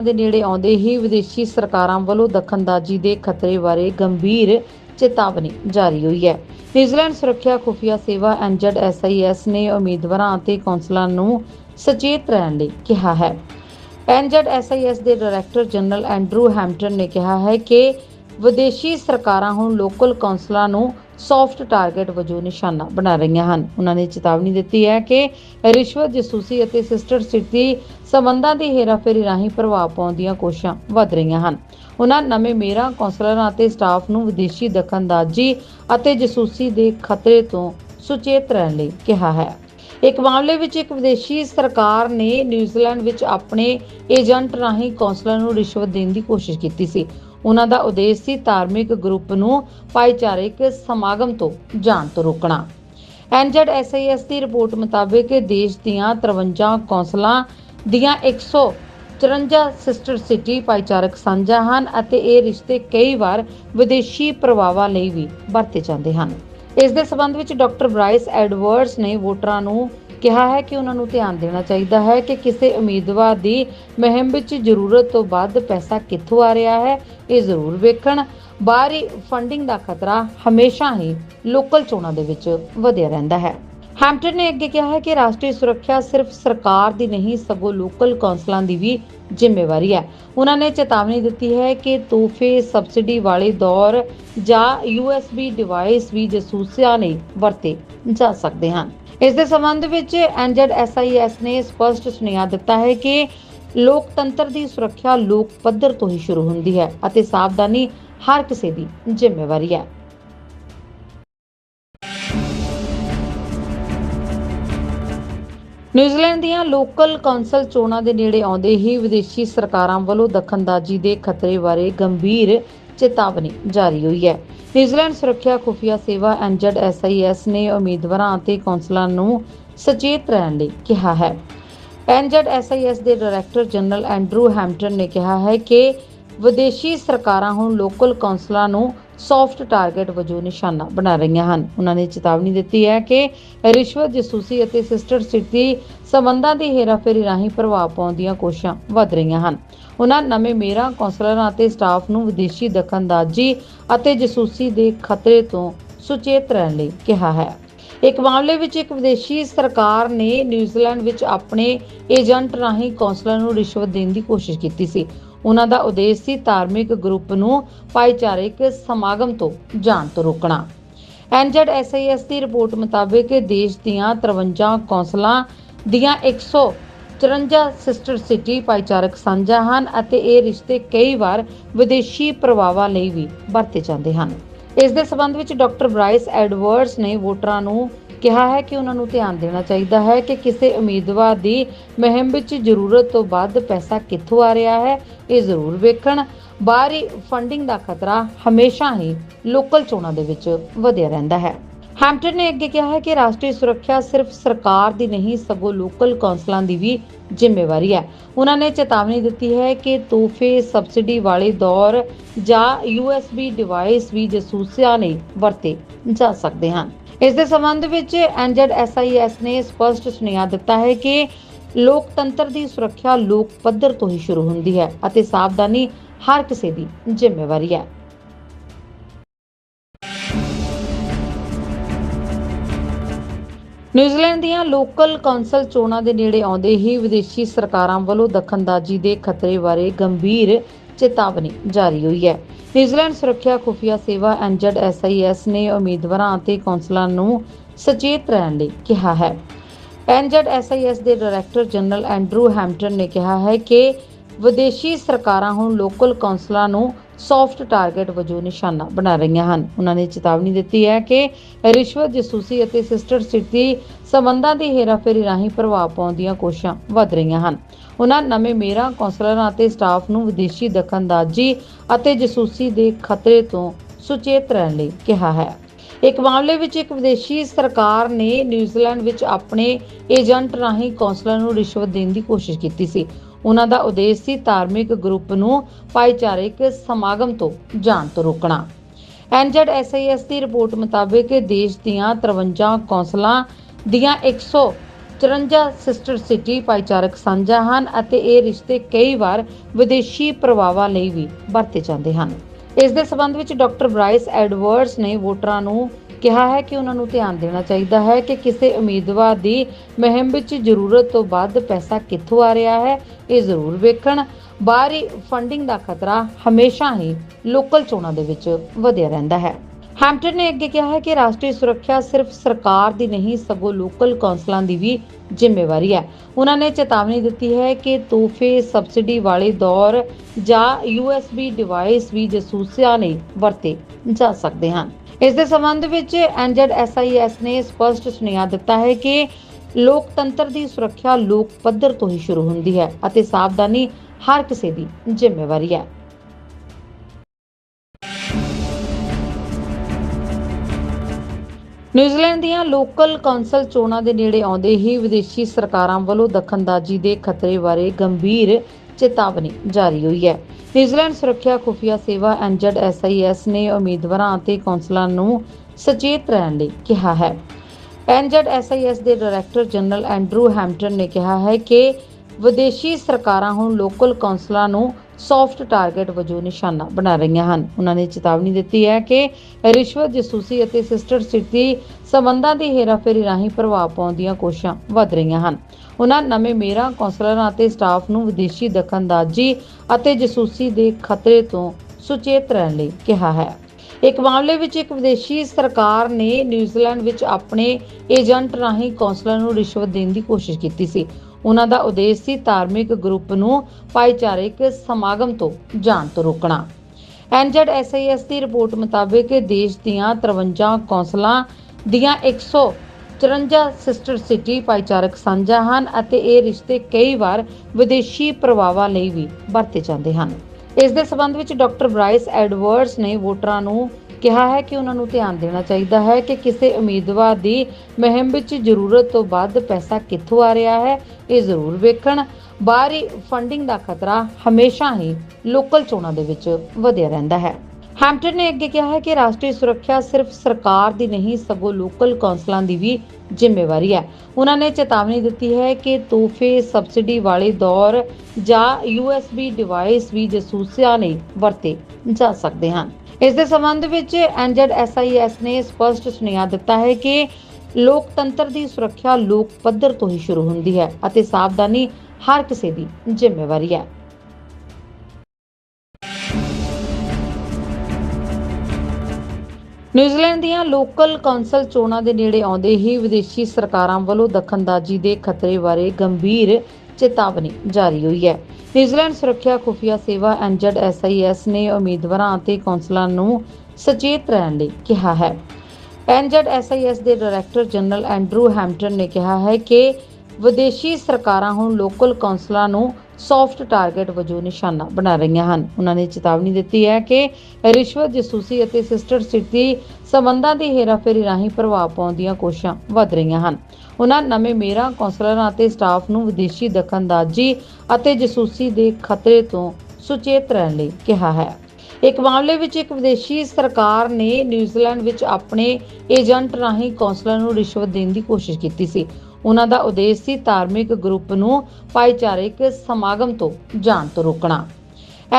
ਦੇ ਨੇੜੇ ਆਉਂਦੇ ਹੀ ਵਿਦੇਸ਼ੀ ਸਰਕਾਰਾਂ ਵੱਲੋਂ ਦਖਲਅੰਦਾਜ਼ੀ ਦੇ ਖਤਰੇ ਬਾਰੇ ਗੰਭੀਰ ਚੇਤਾਵਨੀ ਜਾਰੀ ਹੋਈ ਹੈ। ਨਿਊਜ਼ੀਲੈਂਡ ਸੁਰੱਖਿਆ ਖੁਫੀਆ ਸੇਵਾ ਐਨਜ਼ੈਡਐਸਆਈਐਸ ਨੇ ਉਮੀਦਵਾਰਾਂ ਅਤੇ ਕੌਂਸਲਰਾਂ ਨੂੰ ਸਚੇਤ ਰਹਿਣ ਲਈ ਕਿਹਾ ਹੈ। ਐਨਜ਼ੈਡਐਸਆਈਐਸ ਦੇ ਡਾਇਰੈਕਟਰ ਜਨਰਲ ਐਂਡਰੂ ਹੈਮਪਟਨ ਨੇ ਕਿਹਾ ਹੈ ਕਿ ਵਿਦੇਸ਼ੀ ਸਰਕਾਰਾਂ ਹੁਣ ਲੋਕਲ ਕੌਂਸਲਰਾਂ ਨੂੰ ਸੌਫਟ ਟਾਰਗੇਟ ਵਜੋਂ ਨਿਸ਼ਾਨਾ ਬਣਾ ਰਹੀਆਂ ਹਨ। ਉਹਨਾਂ ਨੇ ਚੇਤਾਵਨੀ ਦਿੱਤੀ ਹੈ ਕਿ ਰਿਸ਼ਵਤ ਜਸੂਸੀ ਅਤੇ ਸਿਸਟਰ ਸਿਟੀ ਸੰਬੰਧਾਂ ਦੀ ਹੇਰਾਫੇਰੀ ਰਾਹੀਂ ਪ੍ਰਭਾਵ ਪਾਉਣ ਦੀਆਂ ਕੋਸ਼ਿਸ਼ਾਂ ਵੱਧ ਰਹੀਆਂ ਹਨ। ਉਹਨਾਂ ਨਵੇਂ ਮੇਅਰਾਂ ਕੌਂਸਲਰਾਂ ਅਤੇ ਸਟਾਫ ਨੂੰ ਵਿਦੇਸ਼ੀ ਦਖਲਅੰਦਾਜ਼ੀ ਅਤੇ ਜਸੂਸੀ ਦੇ ਖਤਰੇ ਤੋਂ ਸੁਚੇਤ ਰਹਿਣ ਲਈ ਕਿਹਾ ਹੈ। ਇੱਕ ਮਾਮਲੇ ਵਿੱਚ ਇੱਕ ਵਿਦੇਸ਼ੀ ਸਰਕਾਰ ਨੇ ਨਿਊਜ਼ੀਲੈਂਡ ਵਿੱਚ ਆਪਣੇ ਏਜੰਟ ਰਾਹੀਂ ਕੌਂਸਲਰ ਨੂੰ ਰਿਸ਼ਵਤ ਦੇਣ ਦੀ ਕੋਸ਼ਿਸ਼ ਕੀਤੀ ਸੀ। ਉਹਨਾਂ ਦਾ ਉਦੇਸ਼ ਸੀ ਧਾਰਮਿਕ ਗਰੁੱਪ ਨੂੰ ਭਾਈਚਾਰਕ ਸਮਾਗਮ ਤੋਂ ਜਾਣ ਤੋਂ ਰੋਕਣਾ। ਐਨਜ਼ੈਡਐਸਆਈਐਸ ਦੀ ਰਿਪੋਰਟ ਮੁਤਾਬਕ ਦੇਸ਼ ਦੀਆਂ 53 ਕੌਂਸਲਾਂ ਦੀਆਂ 154 ਸਿਸਟਰ ਸਿਟੀ ਭਾਈਚਾਰਕ ਸਾਂਝਾ ਹਨ ਅਤੇ ਇਹ ਰਿਸ਼ਤੇ ਕਈ ਵਾਰ ਵਿਦੇਸ਼ੀ ਪ੍ਰਭਾਵਾਂ ਲਈ ਵੀ ਵਰਤੇ ਜਾਂਦੇ ਹਨ। ਇਸ ਦੇ ਸਬੰਧ ਵਿੱਚ ਡਾਕਟਰ ਬ੍ਰਾਈਸ ਐਡਵਰਡਸ ਨੇ ਵੋਟਰਾਂ ਨੂੰ ਕਿਹਾ ਹੈ ਕਿ ਉਹਨਾਂ ਨੂੰ ਧਿਆਨ ਦੇਣਾ ਚਾਹੀਦਾ ਹੈ ਕਿ ਕਿਸੇ ਉਮੀਦਵਾਰ ਦੀ ਮੁਹਿੰਮ ਵਿੱਚ ਜ਼ਰੂਰਤ ਤੋਂ ਵੱਧ ਪੈਸਾ ਕਿੱਥੋਂ ਆ ਰਿਹਾ ਹੈ, ਇਹ ਜ਼ਰੂਰ ਵੇਖਣ। ਬਾਹਰੀ ਫੰਡਿੰਗ ਦਾ ਖਤਰਾ ਹਮੇਸ਼ਾ ਹੀ ਲੋਕਲ ਚੋਣਾਂ ਦੇ ਵਿੱਚ ਵਧਿਆ ਰਹਿੰਦਾ ਹੈ। ਹੈਮਪਟਨ ਨੇ ਅੱਗੇ ਕਿਹਾ ਹੈ ਕਿ ਰਾਸ਼ਟਰੀ ਸੁਰੱਖਿਆ ਸਿਰਫ ਸਰਕਾਰ ਦੀ ਨਹੀਂ, ਸਗੋਂ ਲੋਕਲ ਕੌਂਸਲਾਂ ਦੀ ਵੀ ਜ਼ਿੰਮੇਵਾਰੀ ਹੈ। ਉਹਨਾਂ ਨੇ ਚੇਤਾਵਨੀ ਦਿੱਤੀ ਹੈ ਕਿ ਤੋਹਫੇ, ਸਬਸਿਡੀ ਵਾਲੇ ਦੌਰ ਜਾਂ USB ਡਿਵਾਈਸ ਵੀ ਜਸੂਸਿਆਂ ਨੇ ਵਰਤੇ ਜਾ ਸਕਦੇ ਹਨ। ਇਸ ਦੇ ਸੰਬੰਧ ਵਿੱਚ ਐਨਜ਼ੈਡਐਸਆਈਐਸ ਨੇ ਸਪਸ਼ਟ ਸੁਨੇਹਾ ਦਿੱਤਾ ਹੈ ਕਿ ਲੋਕਤੰਤਰ ਦੀ ਸੁਰੱਖਿਆ ਲੋਕ ਪੱਧਰ ਤੋਂ ਹੀ ਸ਼ੁਰੂ ਹੁੰਦੀ ਹੈ ਅਤੇ ਸਾਵਧਾਨੀ ਹਰ ਕਿਸੇ ਦੀ ਜ਼ਿੰਮੇਵਾਰੀ ਹੈ। ਨਿਊਜ਼ੀਲੈਂਡ ਦੀਆਂ ਲੋਕਲ ਕੌਂਸਲ ਚੋਣਾਂ ਦੇ ਨੇੜੇ ਆਉਂਦੇ ਹੀ ਵਿਦੇਸ਼ੀ ਸਰਕਾਰਾਂ ਵੱਲੋਂ ਦਖਲਅੰਦਾਜ਼ੀ ਦੇ ਖਤਰੇ ਬਾਰੇ ਗੰਭੀਰ ਚੇਤਾਵਨੀ ਜਾਰੀ ਹੋਈ ਹੈ। ਨਿਊਜ਼ੀਲੈਂਡ ਸੁਰੱਖਿਆ ਖੁਫੀਆ ਸੇਵਾ ਐਨਜ਼ੈਡਐਸਆਈਐਸ ਨੇ ਉਮੀਦਵਾਰਾਂ ਅਤੇ ਕੌਂਸਲਰਾਂ ਨੂੰ ਸਚੇਤ ਰਹਿਣ ਲਈ ਕਿਹਾ ਹੈ। ਐਨਜ਼ੈਡਐਸਆਈਐਸ ਦੇ ਡਾਇਰੈਕਟਰ ਜਨਰਲ ਐਂਡਰੂ ਹੈਮਟਨ ਨੇ ਕਿਹਾ ਹੈ ਕਿ ਵਿਦੇਸ਼ੀ ਸਰਕਾਰਾਂ ਹੁਣ ਲੋਕਲ ਕੌਂਸਲਰਾਂ ਨੂੰ ਸੌਫਟ ਟਾਰਗੇਟ ਵਜੋਂ ਨਿਸ਼ਾਨਾ ਬਣਾ ਰਹੀਆਂ ਹਨ। ਉਹਨਾਂ ਨੇ ਚੇਤਾਵਨੀ ਦਿੱਤੀ ਹੈ ਕਿ ਰਿਸ਼ਵਤ, ਜਸੂਸੀ ਅਤੇ ਸਿਸਟਰ ਸਿਟੀ ਸੰਬੰਧਾਂ ਦੀ ਹੇਰਾਫੇਰੀ ਰਾਹੀਂ ਪ੍ਰਭਾਵ ਪਾਉਣ ਦੀਆਂ ਕੋਸ਼ਿਸ਼ਾਂ ਵੱਧ ਰਹੀਆਂ ਹਨ। ਉਹਨਾਂ ਨਵੇਂ ਮੇਅਰਾਂ ਕੌਂਸਲਰਾਂ ਅਤੇ ਸਟਾਫ ਨੂੰ ਵਿਦੇਸ਼ੀ ਦਖਲਅੰਦਾਜ਼ੀ ਅਤੇ ਜਸੂਸੀ ਦੇ ਖਤਰੇ ਤੋਂ ਸੁਚੇਤ ਰਹਿਣ ਲਈ ਕਿਹਾ ਹੈ। ਇੱਕ ਮਾਮਲੇ ਵਿੱਚ ਇੱਕ ਵਿਦੇਸ਼ੀ ਸਰਕਾਰ ਨੇ ਨਿਊਜ਼ੀਲੈਂਡ ਵਿੱਚ ਆਪਣੇ ਏਜੰਟ ਰਾਹੀਂ ਕੌਂਸਲਰ ਨੂੰ ਰਿਸ਼ਵਤ ਦੇਣ ਦੀ ਕੋਸ਼ਿਸ਼ ਕੀਤੀ ਸੀ। ਉਹਨਾਂ ਦਾ ਉਦੇਸ਼ ਸੀ ਧਾਰਮਿਕ ਗਰੁੱਪ ਨੂੰ ਭਾਈਚਾਰਕ ਸਮਾਗਮ ਤੋਂ ਜਾਣ ਤੋਂ ਰੋਕਣਾ। ਐਨਜ਼ੈਡਐਸਆਈਐਸ ਦੀ ਰਿਪੋਰਟ ਮੁਤਾਬਕ ਦੇਸ਼ ਦੀਆਂ 53 ਕੌਂਸਲਾਂ ਦੀਆਂ 154 ਸਿਸਟਰ ਸਿਟੀ ਭਾਈਚਾਰਕ ਸਾਂਝਾ ਹਨ ਅਤੇ ਇਹ ਰਿਸ਼ਤੇ ਕਈ ਵਾਰ ਵਿਦੇਸ਼ੀ ਪ੍ਰਭਾਵਾਂ ਲਈ ਵੀ ਵਰਤੇ ਜਾਂਦੇ ਹਨ। ਇਸ ਦੇ ਸਬੰਧ ਵਿੱਚ ਡਾਕਟਰ ਬ੍ਰਾਈਸ ਐਡਵਰਡਸ ਨੇ ਵੋਟਰਾਂ ਨੂੰ ਕਿਹਾ ਹੈ ਕਿ ਉਹਨਾਂ ਨੂੰ ਧਿਆਨ ਦੇਣਾ ਚਾਹੀਦਾ ਹੈ ਕਿ ਕਿਸੇ ਉਮੀਦਵਾਰ ਦੀ ਮੁਹਿੰਮ ਵਿੱਚ ਜ਼ਰੂਰਤ ਤੋਂ ਵੱਧ ਪੈਸਾ ਕਿੱਥੋਂ ਆ ਰਿਹਾ ਹੈ, ਇਹ ਜ਼ਰੂਰ ਵੇਖਣ। ਬਾਹਰੀ ਫੰਡਿੰਗ ਦਾ ਖਤਰਾ ਹਮੇਸ਼ਾ ਹੀ ਲੋਕਲ ਚੋਣਾਂ ਦੇ ਵਿੱਚ ਵਧਿਆ ਰਹਿੰਦਾ ਹੈ। ਹੈਮਪਟਨ ਨੇ ਅੱਗੇ ਕਿਹਾ ਹੈ ਕਿ ਰਾਸ਼ਟਰੀ ਸੁਰੱਖਿਆ ਸਿਰਫ ਸਰਕਾਰ ਦੀ ਨਹੀਂ, ਸਗੋਂ ਲੋਕਲ ਕੌਂਸਲਾਂ ਦੀ ਵੀ ਜ਼ਿੰਮੇਵਾਰੀ ਹੈ। ਉਹਨਾਂ ਨੇ ਚੇਤਾਵਨੀ ਦਿੱਤੀ ਹੈ ਕਿ ਤੋਹਫੇ ਸਬਸਿਡੀ ਵਾਲੇ ਦੌਰ ਜਾਂ USB ਡਿਵਾਈਸ ਵੀ ਜਸੂਸਿਆਂ ਨੇ ਵਰਤੇ ਜਾ ਸਕਦੇ ਹਨ। ਇਸ ਦੇ ਸੰਬੰਧ ਵਿੱਚ ਐਨਜ਼ੈਡਐਸਆਈਐਸ ਨੇ ਸਪਸ਼ਟ ਸੁਨੇਹਾ ਦਿੱਤਾ ਹੈ ਕਿ ਲੋਕਤੰਤਰ ਦੀ ਸੁਰੱਖਿਆ ਲੋਕ ਪੱਧਰ ਤੋਂ ਹੀ ਸ਼ੁਰੂ ਹੁੰਦੀ ਹੈ ਅਤੇ ਸਾਵਧਾਨੀ ਹਰ ਕਿਸੇ ਦੀ ਜ਼ਿੰਮੇਵਾਰੀ ਹੈ। ਨਿਊਜ਼ੀਲੈਂਡ ਦੀਆਂ ਲੋਕਲ ਕੌਂਸਲ ਚੋਣਾਂ ਦੇ ਨੇੜੇ ਆਉਂਦੇ ਹੀ ਵਿਦੇਸ਼ੀ ਸਰਕਾਰਾਂ ਵੱਲੋਂ ਦਖਲਅੰਦਾਜ਼ੀ ਦੇ ਖਤਰੇ ਬਾਰੇ ਗੰਭੀਰ ਚੇਤਾਵਨੀ ਜਾਰੀ ਹੋਈ ਹੈ। ਨਿਊਜ਼ੀਲੈਂਡ ਸੁਰੱਖਿਆ ਖੁਫੀਆ ਸੇਵਾ ਐਨਜ਼ੈਡਐਸਆਈਐਸ ਨੇ ਉਮੀਦਵਾਰਾਂ ਅਤੇ ਕੌਂਸਲਾਂ ਨੂੰ ਸਚੇਤ ਰਹਿਣ ਲਈ ਕਿਹਾ ਹੈ। ਐਨਜ਼ੈਡਐਸਆਈਐਸ ਦੇ ਡਾਇਰੈਕਟਰ ਜਨਰਲ ਐਂਡਰੂ ਹੈਮਟਨ ਨੇ ਕਿਹਾ ਹੈ ਕਿ ਵਿਦੇਸ਼ੀ ਸਰਕਾਰਾਂ ਹੁਣ ਲੋਕਲ ਕੌਂਸਲਾਂ ਨੂੰ ਸੌਫਟ ਟਾਰਗੇਟ ਵਜੋਂ ਨਿਸ਼ਾਨਾ ਬਣਾ ਰਹੀਆਂ ਹਨ। ਉਹਨਾਂ ਨੇ ਚੇਤਾਵਨੀ ਦਿੱਤੀ ਹੈ ਕਿ ਰਿਸ਼ਵਤ, ਜਸੂਸੀ ਅਤੇ ਸਿਸਟਰ ਸਿਟੀ ਸੰਬੰਧਾਂ ਦੀ ਹੇਰਾਫੇਰੀ ਰਾਹੀਂ ਪ੍ਰਭਾਵ ਪਾਉਣ ਦੀਆਂ ਕੋਸ਼ਿਸ਼ਾਂ ਵੱਧ ਰਹੀਆਂ ਹਨ। ਉਹਨਾਂ ਨਵੇਂ ਮੇਅਰਾਂ, ਕੌਂਸਲਰਾਂ ਅਤੇ ਸਟਾਫ ਨੂੰ ਵਿਦੇਸ਼ੀ ਦਖਲਅੰਦਾਜ਼ੀ ਅਤੇ ਜਸੂਸੀ ਦੇ ਖਤਰੇ ਤੋਂ ਸੁਚੇਤ ਰਹਿਣ ਲਈ ਕਿਹਾ ਹੈ। ਇੱਕ ਮਾਮਲੇ ਵਿੱਚ ਇੱਕ ਵਿਦੇਸ਼ੀ ਸਰਕਾਰ ਨੇ ਨਿਊਜ਼ੀਲੈਂਡ ਵਿੱਚ ਆਪਣੇ ਏਜੰਟ ਰਾਹੀਂ ਕੌਂਸਲਰ ਨੂੰ ਰਿਸ਼ਵਤ ਦੇਣ ਦੀ ਕੋਸ਼ਿਸ਼ ਕੀਤੀ ਸੀ। ਉਹਨਾਂ ਦਾ ਉਦੇਸ਼ ਸੀ ਧਾਰਮਿਕ ਗਰੁੱਪ ਨੂੰ ਭਾਈਚਾਰਕ ਸਮਾਗਮ ਤੋਂ ਜਾਣ ਤੋਂ ਰੋਕਣਾ। ਐਨਜ਼ੈਡਐਸਆਈਐਸ ਦੀ ਰਿਪੋਰਟ ਮੁਤਾਬਕ ਦੇਸ਼ ਦੀਆਂ 53 ਕੌਂਸਲਾਂ ਦੀਆਂ 154 ਸਿਸਟਰ ਸਿਟੀ ਭਾਈਚਾਰਕ ਸਾਂਝਾ ਹਨ ਅਤੇ ਇਹ ਰਿਸ਼ਤੇ ਕਈ ਵਾਰ ਵਿਦੇਸ਼ੀ ਪ੍ਰਭਾਵਾਂ ਲਈ ਵੀ ਵਰਤੇ ਜਾਂਦੇ ਹਨ। ਇਸ ਦੇ ਸਬੰਧ ਵਿੱਚ ਡਾਕਟਰ ਬ੍ਰਾਈਸ ਐਡਵਰਡਸ ਨੇ ਵੋਟਰਾਂ ਨੂੰ ਕਿਹਾ ਹੈ ਕਿ ਉਹਨਾਂ ਨੂੰ ਧਿਆਨ ਦੇਣਾ ਚਾਹੀਦਾ ਹੈ ਕਿ ਕਿਸੇ ਉਮੀਦਵਾਰ ਦੀ ਮੁਹਿੰਮ ਵਿੱਚ ਜ਼ਰੂਰਤ ਤੋਂ ਵੱਧ ਪੈਸਾ ਕਿੱਥੋਂ ਆ ਰਿਹਾ ਹੈ, ਇਹ ਜ਼ਰੂਰ ਵੇਖਣ। ਬਾਹਰੀ ਫੰਡਿੰਗ ਦਾ ਖਤਰਾ ਹਮੇਸ਼ਾ ਹੀ ਲੋਕਲ ਚੋਣਾਂ ਦੇ ਵਿੱਚ ਵਧਿਆ ਰਹਿੰਦਾ ਹੈ। ਹੈਂਪਟਨ ਨੇ ਅੱਗੇ ਕਿਹਾ ਹੈ ਕਿ ਰਾਸ਼ਟਰੀ ਸੁਰੱਖਿਆ ਸਿਰਫ ਸਰਕਾਰ ਦੀ ਨਹੀਂ, ਸਗੋਂ ਲੋਕਲ ਕੌਂਸਲਾਂ ਦੀ ਵੀ ਜ਼ਿੰਮੇਵਾਰੀ ਹੈ। ਉਹਨਾਂ ਨੇ ਚੇਤਾਵਨੀ ਦਿੱਤੀ ਹੈ ਕਿ ਤੋਹਫੇ, ਸਬਸਿਡੀ ਵਾਲੇ ਦੌਰ ਜਾਂ USB ਡਿਵਾਈਸ ਵੀ ਜਸੂਸਿਆਂ ਨੇ ਵਰਤੇ ਜਾ ਸਕਦੇ ਹਨ। ਇਸ ਦੇ ਸੰਬੰਧ ਵਿੱਚ NZSIS ਨੇ ਸਪਸ਼ਟ ਸੁਨੇਹਾ ਦਿੱਤਾ ਹੈ ਕਿ ਲੋਕਤੰਤਰ ਦੀ ਸੁਰੱਖਿਆ ਲੋਕ ਪੱਧਰ ਤੋਂ ਹੀ ਸ਼ੁਰੂ ਹੁੰਦੀ ਹੈ ਅਤੇ ਸਾਵਧਾਨੀ ਹਰ ਕਿਸੇ ਦੀ ਜ਼ਿੰਮੇਵਾਰੀ ਹੈ। ਨਿਊਜ਼ੀਲੈਂਡ ਦੀਆਂ ਲੋਕਲ ਕੌਂਸਲ ਚੋਣਾਂ ਦੇ ਨੇੜੇ ਆਉਂਦੇ ਹੀ ਵਿਦੇਸ਼ੀ ਸਰਕਾਰਾਂ ਵੱਲੋਂ ਦਖਲਅੰਦਾਜ਼ੀ ਦੇ ਖਤਰੇ ਬਾਰੇ ਗੰਭੀਰ ਚੇਤਾਵਨੀ ਜਾਰੀ ਹੋਈ ਹੈ। ਨਿਊਜ਼ੀਲੈਂਡ ਸੁਰੱਖਿਆ ਖੁਫੀਆ ਸੇਵਾ NZSIS ਨੇ ਉਮੀਦਵਾਰਾਂ ਅਤੇ ਕੌਂਸਲਰਾਂ ਨੂੰ ਸਚੇਤ ਰਹਿਣ ਲਈ ਕਿਹਾ ਹੈ। NZSIS ਦੇ ਡਾਇਰੈਕਟਰ ਜਨਰਲ ਐਂਡਰੂ ਹੈਮਟਨ ਨੇ ਕਿਹਾ ਹੈ ਕਿ ਵਿਦੇਸ਼ੀ ਸਰਕਾਰਾਂ ਹੁਣ ਲੋਕਲ ਕੌਂਸਲਰਾਂ ਨੂੰ ਸੌਫਟ ਟਾਰਗੇਟ ਵਜੋਂ ਨਿਸ਼ਾਨਾ ਬਣਾ ਰਹੀਆਂ ਹਨ। ਉਹਨਾਂ ਨੇ ਚੇਤਾਵਨੀ ਦਿੱਤੀ ਹੈ ਕਿ ਰਿਸ਼ਵਤ ਜਸੂਸੀ ਅਤੇ ਸਿਸਟਰ ਸਿਟੀ ਸੰਬੰਧਾਂ ਦੀ ਹੇਰਾਫੇਰੀ ਰਾਹੀਂ ਪ੍ਰਭਾਵ ਪਾਉਣ ਦੀਆਂ ਕੋਸ਼ਿਸ਼ਾਂ ਵੱਧ ਰਹੀਆਂ ਹਨ। ਉਹਨਾਂ ਨਵੇਂ ਮੇਅਰਾਂ, ਕੌਂਸਲਰਾਂ ਅਤੇ ਸਟਾਫ ਨੂੰ ਵਿਦੇਸ਼ੀ ਦਖਲਅੰਦਾਜ਼ੀ ਅਤੇ ਜਸੂਸੀ ਦੇ ਖਤਰੇ ਤੋਂ ਸੁਚੇਤ ਰਹਿਣ ਲਈ ਕਿਹਾ ਹੈ। ਇੱਕ ਮਾਮਲੇ ਵਿੱਚ ਇੱਕ ਵਿਦੇਸ਼ੀ ਸਰਕਾਰ ਨੇ ਨਿਊਜ਼ੀਲੈਂਡ ਵਿੱਚ ਆਪਣੇ ਏਜੰਟ ਰਾਹੀਂ ਕੌਂਸਲਰ ਨੂੰ ਰਿਸ਼ਵਤ ਦੇਣ ਦੀ ਕੋਸ਼ਿਸ਼ ਕੀਤੀ ਸੀ। ਉਹਨਾਂ ਦਾ ਉਦੇਸ਼ ਸੀ ਧਾਰਮਿਕ ਗਰੁੱਪ ਨੂੰ ਭਾਈਚਾਰਕ ਸਮਾਗਮ ਤੋਂ ਜਾਣ ਤੋਂ ਰੋਕਣਾ। NZSIS ਦੀ ਰਿਪੋਰਟ ਮੁਤਾਬਕ ਦੇਸ਼ ਦੀਆਂ 53 ਕੌਂਸਲਾਂ ਦੀਆਂ 154 ਸਿਸਟਰ ਸਿਟੀ ਭਾਈਚਾਰਕ ਸਾਂਝਾ ਹਨ ਅਤੇ ਇਹ ਰਿਸ਼ਤੇ ਕਈ ਵਾਰ ਵਿਦੇਸ਼ੀ ਪ੍ਰਭਾਵਾਂ ਲਈ ਵੀ ਵਰਤੇ ਜਾਂਦੇ ਹਨ। ਇਸ ਦੇ ਸਬੰਧ ਵਿੱਚ ਡਾਕਟਰ ਬ੍ਰਾਈਸ ਐਡਵਰਡਸ ਨੇ ਵੋਟਰਾਂ ਨੂੰ ਕਿਹਾ ਹੈ ਕਿ ਉਹਨਾਂ ਨੂੰ ਧਿਆਨ ਦੇਣਾ ਚਾਹੀਦਾ ਹੈ ਕਿ ਕਿਸੇ ਉਮੀਦਵਾਰ ਦੀ ਮੁਹਿੰਮ ਵਿੱਚ ਜ਼ਰੂਰਤ ਤੋਂ ਵੱਧ ਪੈਸਾ ਕਿੱਥੋਂ ਆ ਰਿਹਾ ਹੈ, ਇਹ ਜ਼ਰੂਰ ਵੇਖਣ। ਬਾਹਰੀ ਫੰਡਿੰਗ ਦਾ ਖਤਰਾ ਹਮੇਸ਼ਾ ਹੀ ਲੋਕਲ ਚੋਣਾਂ ਦੇ ਵਿੱਚ ਵਧਿਆ ਰਹਿੰਦਾ ਹੈ। ਹੈਂਪਟਨ ਨੇ ਅੱਗੇ ਕਿਹਾ ਹੈ ਕਿ ਰਾਸ਼ਟਰੀ ਸੁਰੱਖਿਆ ਸਿਰਫ ਸਰਕਾਰ ਦੀ ਨਹੀਂ, ਸਗੋਂ ਲੋਕਲ ਕੌਂਸਲਾਂ ਦੀ ਵੀ ਜ਼ਿੰਮੇਵਾਰੀ ਹੈ। ਉਹਨਾਂ ਨੇ ਚੇਤਾਵਨੀ ਦਿੱਤੀ ਹੈ ਕਿ ਤੋਹਫੇ, ਸਬਸਿਡੀ ਵਾਲੇ ਦੌਰ ਜਾਂ USB ਡਿਵਾਈਸ ਵੀ ਜਸੂਸਿਆਂ ਨੇ ਵਰਤੇ ਜਾ ਸਕਦੇ ਹਨ। ਇਸ ਦੇ ਸੰਬੰਧ ਵਿੱਚ NZSIS ਨੇ ਸਪਸ਼ਟ ਸੁਨੇਹਾ ਦਿੱਤਾ ਹੈ ਕਿ ਲੋਕਤੰਤਰ ਦੀ ਸੁਰੱਖਿਆ ਲੋਕ ਪੱਧਰ ਤੋਂ ਹੀ ਸ਼ੁਰੂ ਹੁੰਦੀ ਹੈ ਅਤੇ ਸਾਵਧਾਨੀ ਹਰ ਕਿਸੇ ਦੀ ਜ਼ਿੰਮੇਵਾਰੀ ਹੈ। ਨਿਊਜ਼ੀਲੈਂਡ ਦੀਆਂ ਲੋਕਲ ਕੌਂਸਲ ਚੋਣਾਂ ਦੇ ਨੇੜੇ ਆਉਂਦੇ ਹੀ ਵਿਦੇਸ਼ੀ ਸਰਕਾਰਾਂ ਵੱਲੋਂ ਦਖਲਅੰਦਾਜ਼ੀ ਦੇ ਖਤਰੇ ਬਾਰੇ ਗੰਭੀਰ ਚੇਤਾਵਨੀ ਜਾਰੀ ਹੋਈ ਹੈ। ਨਿਊਜ਼ੀਲੈਂਡ ਸੁਰੱਖਿਆ ਖੁਫੀਆ ਸੇਵਾ NZSIS ਨੇ ਉਮੀਦਵਾਰਾਂ ਅਤੇ ਕੌਂਸਲਾਂ ਨੂੰ ਸਚੇਤ ਰਹਿਣ ਲਈ ਕਿਹਾ ਹੈ। NZSIS ਦੇ ਡਾਇਰੈਕਟਰ ਜਨਰਲ ਐਂਡਰੂ ਹੈਮਟਨ ਨੇ ਕਿਹਾ ਹੈ ਕਿ ਵਿਦੇਸ਼ੀ ਸਰਕਾਰਾਂ ਹੁਣ ਲੋਕਲ ਕੌਂਸਲਰਾਂ ਨੂੰ ਸੌਫਟ ਟਾਰਗੇਟ ਵਜੋਂ ਨਿਸ਼ਾਨਾ ਬਣਾ ਰਹੀਆਂ ਹਨ। ਉਹਨਾਂ ਨੇ ਚੇਤਾਵਨੀ ਦਿੱਤੀ ਹੈ ਕਿ ਰਿਸ਼ਵਤ ਜਸੂਸੀ ਅਤੇ ਸਿਸਟਰ ਸਿਟੀ ਸੰਬੰਧਾਂ ਦੀ ਹੇਰਾਫੇਰੀ ਰਾਹੀਂ ਪ੍ਰਭਾਵ ਪਾਉਣ ਦੀਆਂ ਕੋਸ਼ਿਸ਼ਾਂ ਵੱਧ ਰਹੀਆਂ ਹਨ। ਉਹਨਾਂ ਨਵੇਂ ਮੇਅਰਾਂ, ਕੌਂਸਲਰਾਂ ਅਤੇ ਸਟਾਫ ਨੂੰ ਵਿਦੇਸ਼ੀ ਦਖਲਅੰਦਾਜ਼ੀ ਅਤੇ ਜਸੂਸੀ ਦੇ ਖਤਰੇ ਤੋਂ ਸੁਚੇਤ ਰਹਿਣ ਲਈ ਕਿਹਾ ਹੈ। ਇੱਕ ਮਾਮਲੇ ਵਿੱਚ ਇੱਕ ਵਿਦੇਸ਼ੀ ਸਰਕਾਰ ਨੇ ਨਿਊਜ਼ੀਲੈਂਡ ਵਿੱਚ ਆਪਣੇ ਏਜੰਟ ਰਾਹੀਂ ਕੌਂਸਲਰ ਨੂੰ ਰਿਸ਼ਵਤ ਦੇਣ ਦੀ ਕੋਸ਼ਿਸ਼ ਕੀਤੀ ਸੀ। ਉਹਨਾਂ ਦਾ ਉਦੇਸ਼ ਸੀ ਧਾਰਮਿਕ ਗਰੁੱਪ ਨੂੰ ਭਾਈਚਾਰਕ ਸਮਾਗਮ ਤੋਂ ਜਾਣ ਤੋਂ ਰੋਕਣਾ।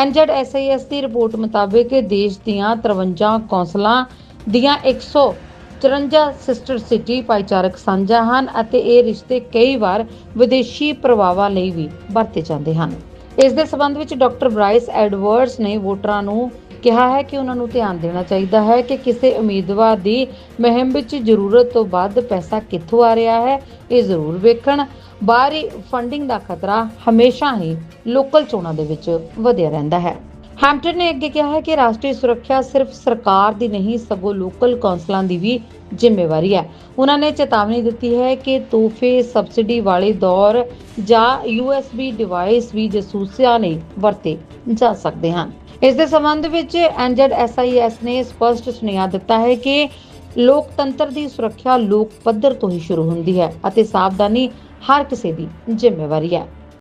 NZSIS ਦੀ ਰਿਪੋਰਟ ਮੁਤਾਬਕ ਦੇਸ਼ ਦੀਆਂ 53 ਕੌਂਸਲਾਂ ਦੀਆਂ 154 ਸਿਸਟਰ ਸਿਟੀ ਭਾਈਚਾਰਕ ਸਾਂਝਾ ਹਨ ਅਤੇ ਇਹ ਰਿਸ਼ਤੇ ਕਈ ਵਾਰ ਵਿਦੇਸ਼ੀ ਪ੍ਰਭਾਵਾਂ ਲਈ ਵੀ ਵਰਤੇ ਜਾਂਦੇ ਹਨ। ਇਸ ਦੇ ਸਬੰਧ ਵਿੱਚ ਡਾਕਟਰ ਬ੍ਰਾਈਸ ਐਡਵਰਡਸ ਨੇ ਵੋਟਰਾਂ ਨੂੰ ਕਿਹਾ ਹੈ ਕਿ ਉਹਨਾਂ ਨੂੰ ਧਿਆਨ ਦੇਣਾ ਚਾਹੀਦਾ ਹੈ ਕਿ ਕਿਸੇ ਉਮੀਦਵਾਰ ਦੀ ਮੁਹਿੰਮ ਵਿੱਚ ਜ਼ਰੂਰਤ ਤੋਂ ਵੱਧ ਪੈਸਾ ਕਿੱਥੋਂ ਆ ਰਿਹਾ ਹੈ, ਇਹ ਜ਼ਰੂਰ ਵੇਖਣ। ਬਾਹਰੀ ਫੰਡਿੰਗ ਦਾ ਖਤਰਾ ਹਮੇਸ਼ਾ ਹੀ ਲੋਕਲ ਚੋਣਾਂ ਦੇ ਵਿੱਚ ਵਧਿਆ ਰਹਿੰਦਾ ਹੈ। ਹੈਂਪਟਨ ਨੇ ਅੱਗੇ ਕਿਹਾ ਹੈ ਕਿ ਰਾਸ਼ਟਰੀ ਸੁਰੱਖਿਆ ਸਿਰਫ ਸਰਕਾਰ ਦੀ ਨਹੀਂ, ਸਗੋਂ ਲੋਕਲ ਕੌਂਸਲਾਂ ਦੀ ਵੀ ਜ਼ਿੰਮੇਵਾਰੀ ਹੈ। ਉਹਨਾਂ ਨੇ ਚੇਤਾਵਨੀ ਦਿੱਤੀ ਹੈ ਕਿ ਤੋਹਫੇ, ਸਬਸਿਡੀ ਵਾਲੇ ਦੌਰ ਜਾਂ USB ਡਿਵਾਈਸ ਵੀ ਜਸੂਸਿਆਂ ਨੇ ਵਰਤੇ ਜਾ ਸਕਦੇ ਹਨ। ਇਸ ਦੇ ਸੰਬੰਧ ਵਿੱਚ NZSIS ਨੇ ਸਪਸ਼ਟ ਸੁਨੇਹਾ ਦਿੱਤਾ ਹੈ ਕਿ ਲੋਕਤੰਤਰ ਦੀ ਸੁਰੱਖਿਆ ਲੋਕ ਪੱਧਰ ਤੋਂ ਹੀ ਸ਼ੁਰੂ ਹੁੰਦੀ ਹੈ ਅਤੇ ਸਾਵਧਾਨੀ ਹਰ ਕਿਸੇ ਦੀ ਜ਼ਿੰਮੇਵਾਰੀ ਹੈ।